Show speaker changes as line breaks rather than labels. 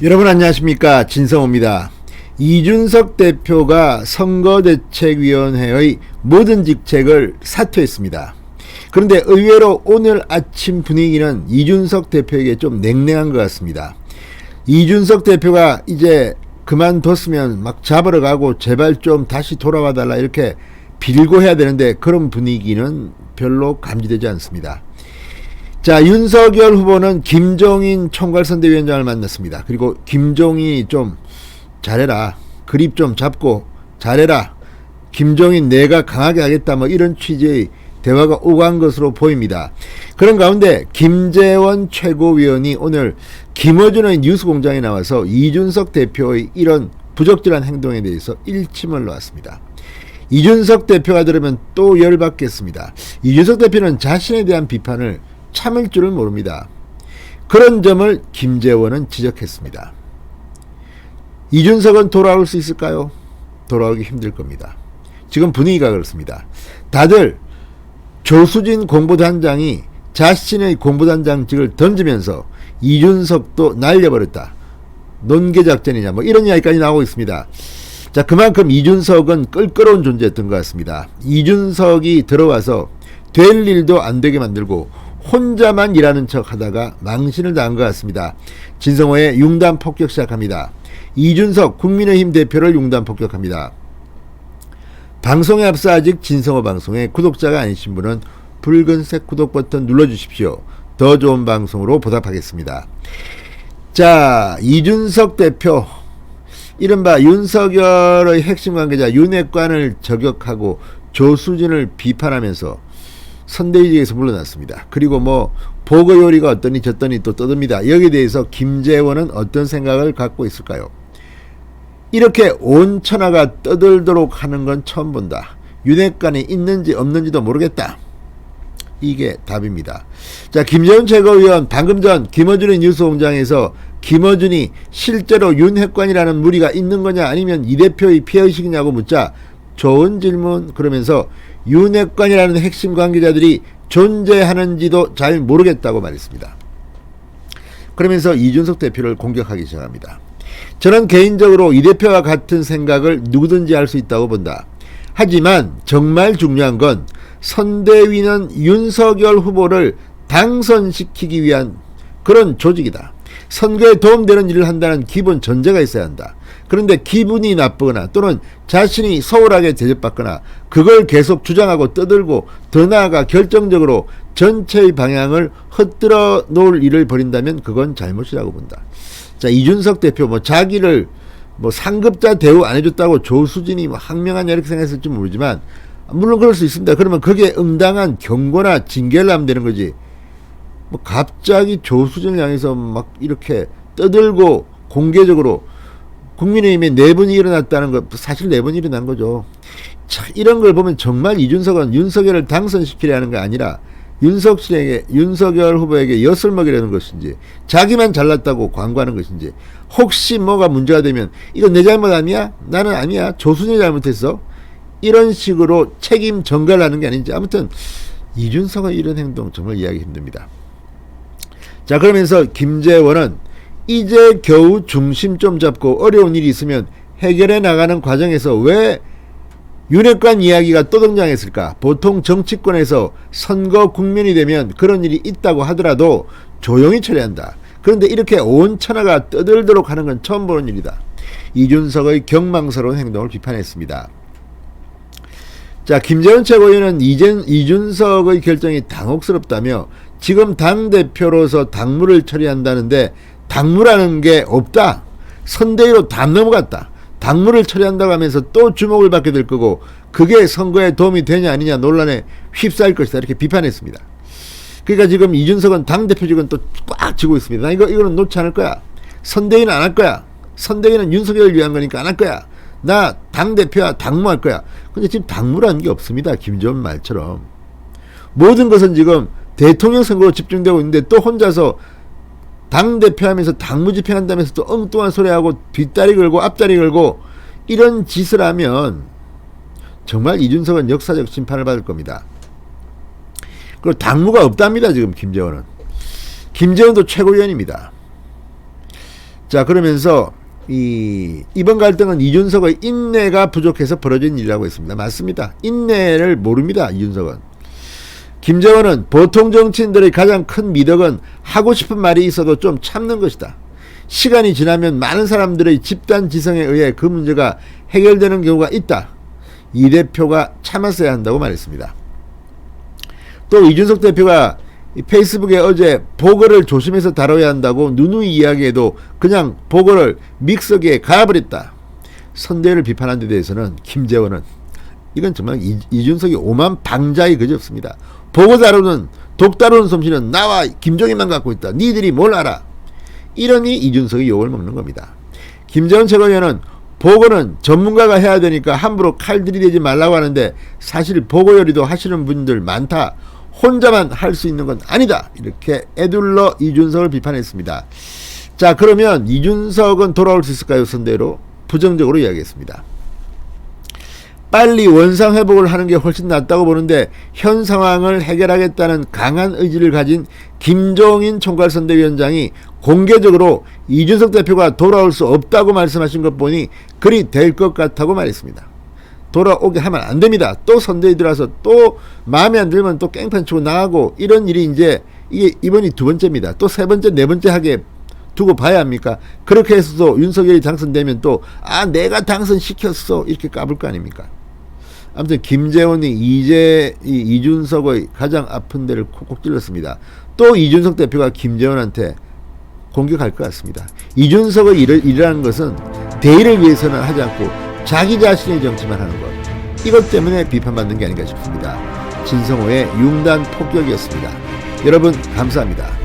여러분 안녕하십니까 진성호입니다. 이준석 대표가 선거대책위원회의 모든 직책을 사퇴했습니다. 그런데 의외로 오늘 아침 분위기는 이준석 대표에게 좀 냉랭한 것 같습니다. 이준석 대표가 이제 그만뒀으면 막 잡으러 가고 제발 좀 다시 돌아와 달라 이렇게 빌고 해야 되는데 그런 분위기는 별로 감지되지 않습니다. 자, 윤석열 후보는 김종인 총괄선대위원장을 만났습니다. 그리고 김종인이 좀 잘해라. 그립 좀 잡고 잘해라. 김종인 내가 강하게 하겠다. 뭐 이런 취지의 대화가 오간 것으로 보입니다. 그런 가운데 김재원 최고위원이 오늘 김어준의 뉴스공장에 나와서 이준석 대표의 이런 부적절한 행동에 대해서 일침을 놓았습니다. 이준석 대표가 들으면 또 열받겠습니다. 이준석 대표는 자신에 대한 비판을 참을 줄을 모릅니다. 그런 점을 김재원은 지적했습니다. 이준석은 돌아올 수 있을까요? 돌아오기 힘들 겁니다. 지금 분위기가 그렇습니다. 다들 조수진 공보단장이 자신의 공보단장직을 던지면서 이준석도 날려버렸다. 논개작전이냐 뭐 이런 이야기까지 나오고 있습니다. 자 그만큼 이준석은 껄끄러운 존재였던 것 같습니다. 이준석이 들어와서 될 일도 안 되게 만들고 혼자만 일하는 척 하다가 망신을 당한 것 같습니다. 진성호의 융단 폭격 시작합니다. 이준석 국민의힘 대표를 융단 폭격합니다. 방송에 앞서 아직 진성호 방송에 구독자가 아니신 분은 붉은색 구독 버튼 눌러주십시오. 더 좋은 방송으로 보답하겠습니다. 자, 이준석 대표, 이른바 윤석열의 핵심 관계자 윤핵관을 저격하고 조수진을 비판하면서 선대위직에서 물러났습니다. 그리고 뭐 보고 요리가 어떠니 저떠니 또 떠듭니다. 여기에 대해서 김재원은 어떤 생각을 갖고 있을까요? 이렇게 온 천하가 떠들도록 하는 건 처음 본다. 윤핵관이 있는지 없는지도 모르겠다. 이게 답입니다. 자, 김재원 최고위원 방금 전 김어준의 뉴스공장에서 김어준이 실제로 윤핵관이라는 무리가 있는 거냐 아니면 이 대표의 피해의식이냐고 묻자 좋은 질문 그러면서 윤핵관이라는 핵심 관계자들이 존재하는지도 잘 모르겠다고 말했습니다. 그러면서 이준석 대표를 공격하기 시작합니다. 저는 개인적으로 이 대표와 같은 생각을 누구든지 할 수 있다고 본다. 하지만 정말 중요한 건 선대위는 윤석열 후보를 당선시키기 위한 그런 조직이다. 선거에 도움되는 일을 한다는 기본 전제가 있어야 한다. 그런데 기분이 나쁘거나 또는 자신이 소홀하게 대접받거나 그걸 계속 주장하고 떠들고 더 나아가 결정적으로 전체의 방향을 헛들어 놓을 일을 벌인다면 그건 잘못이라고 본다. 자, 이준석 대표 뭐 자기를 뭐 상급자 대우 안 해줬다고 조수진이 뭐 항명하냐 이렇게 생각했을지 모르지만 물론 그럴 수 있습니다. 그러면 그게 응당한 경고나 징계를 하면 되는 거지. 뭐 갑자기 조수진을 향해서 막 이렇게 떠들고 공개적으로 국민의힘에 내분이 일어났다는 것 사실 내분이 일어난 거죠. 자, 이런 걸 보면 정말 이준석은 윤석열을 당선시키려는 게 아니라 윤석실에게 윤석열 후보에게 엿을 먹이려는 것인지 자기만 잘났다고 광고하는 것인지 혹시 뭐가 문제가 되면 이건 내 잘못 아니야? 나는 아니야. 조순이 잘못했어. 이런 식으로 책임 전가를 하는 게 아닌지 아무튼 이준석의 이런 행동 정말 이해하기 힘듭니다. 자 그러면서 김재원은 이제 겨우 중심 좀 잡고 어려운 일이 있으면 해결해 나가는 과정에서 왜 윤핵관 이야기가 또 등장했을까? 보통 정치권에서 선거 국면이 되면 그런 일이 있다고 하더라도 조용히 처리한다. 그런데 이렇게 온 천하가 떠들도록 하는 건 처음 보는 일이다. 이준석의 경망스러운 행동을 비판했습니다. 자, 김재원 최고위원은 이젠, 이준석의 결정이 당혹스럽다며 지금 당대표로서 당무를 처리한다는데 당무라는 게 없다. 선대위로 다 넘어갔다. 당무를 처리한다고 하면서 또 주목을 받게 될 거고 그게 선거에 도움이 되냐 아니냐 논란에 휩싸일 것이다 이렇게 비판했습니다. 그러니까 지금 이준석은 당대표직은 또 꽉 쥐고 있습니다. 나 이거 이거는 놓지 않을 거야. 선대위는 안 할 거야. 선대위는 윤석열을 위한 거니까 안 할 거야. 나 당대표야 당무할 거야. 근데 지금 당무라는 게 없습니다. 김정은 말처럼. 모든 것은 지금 대통령 선거로 집중되고 있는데 또 혼자서 당 대표 하면서 당무 집행한다면서 또 엉뚱한 소리하고 뒷다리 걸고 앞다리 걸고 이런 짓을 하면 정말 이준석은 역사적 심판을 받을 겁니다. 그리고 당무가 없답니다. 지금 김재원은. 김재원도 최고위원입니다. 자 그러면서 이 이번 갈등은 이준석의 인내가 부족해서 벌어진 일이라고 했습니다. 맞습니다. 인내를 모릅니다. 이준석은. 김정은은 보통 정치인들의 가장 큰 미덕은 하고 싶은 말이 있어도 좀 참는 것이다. 시간이 지나면 많은 사람들의 집단 지성에 의해 그 문제가 해결되는 경우가 있다. 이 대표가 참았어야 한다고 말했습니다. 또 이준석 대표가 이 페이스북에 어제 보거를 조심해서 다뤄야 한다고 누누이 이야기해도 그냥 보거를 믹서기에 갈아버렸다. 선대를 비판한 데 대해서는 김재원은 이건 정말 이, 이준석이 오만 방자에 그지 없습니다. 보고 다루는 독 다루는 솜씨는 나와 김종인만 갖고 있다. 니들이 뭘 알아? 이러니 이준석이 욕을 먹는 겁니다. 김재원 최고위원은 보고는 전문가가 해야 되니까 함부로 칼 들이대지 말라고 하는데 사실 보고 요리도 하시는 분들 많다. 혼자만 할 수 있는 건 아니다. 이렇게 애둘러 이준석을 비판했습니다. 자 그러면 이준석은 돌아올 수 있을까요? 선대로 부정적으로 이야기했습니다. 빨리 원상 회복을 하는 게 훨씬 낫다고 보는데 현 상황을 해결하겠다는 강한 의지를 가진 김종인 총괄선대위원장이 공개적으로 이준석 대표가 돌아올 수 없다고 말씀하신 것 보니 그리 될 것 같다고 말했습니다. 돌아오게 하면 안 됩니다. 또 선대위 들어와서 또 마음에 안 들면 또 깽판 치고 나가고 이런 일이 이제 이게 이번이 두 번째입니다. 또 세 번째, 네 번째 하게 두고 봐야 합니까? 그렇게 해서도 윤석열이 당선되면 또 아 내가 당선시켰어 이렇게 까불 거 아닙니까? 아무튼 김재원이 이제 이 이준석의 가장 아픈 데를 콕콕 찔렀습니다. 또 이준석 대표가 김재원한테 공격할 것 같습니다. 이준석의 일을, 일이라는 것은 대의를 위해서는 하지 않고 자기 자신의 정치만 하는 것. 이것 때문에 비판받는 게 아닌가 싶습니다. 진성호의 융단 폭격이었습니다. 여러분 감사합니다.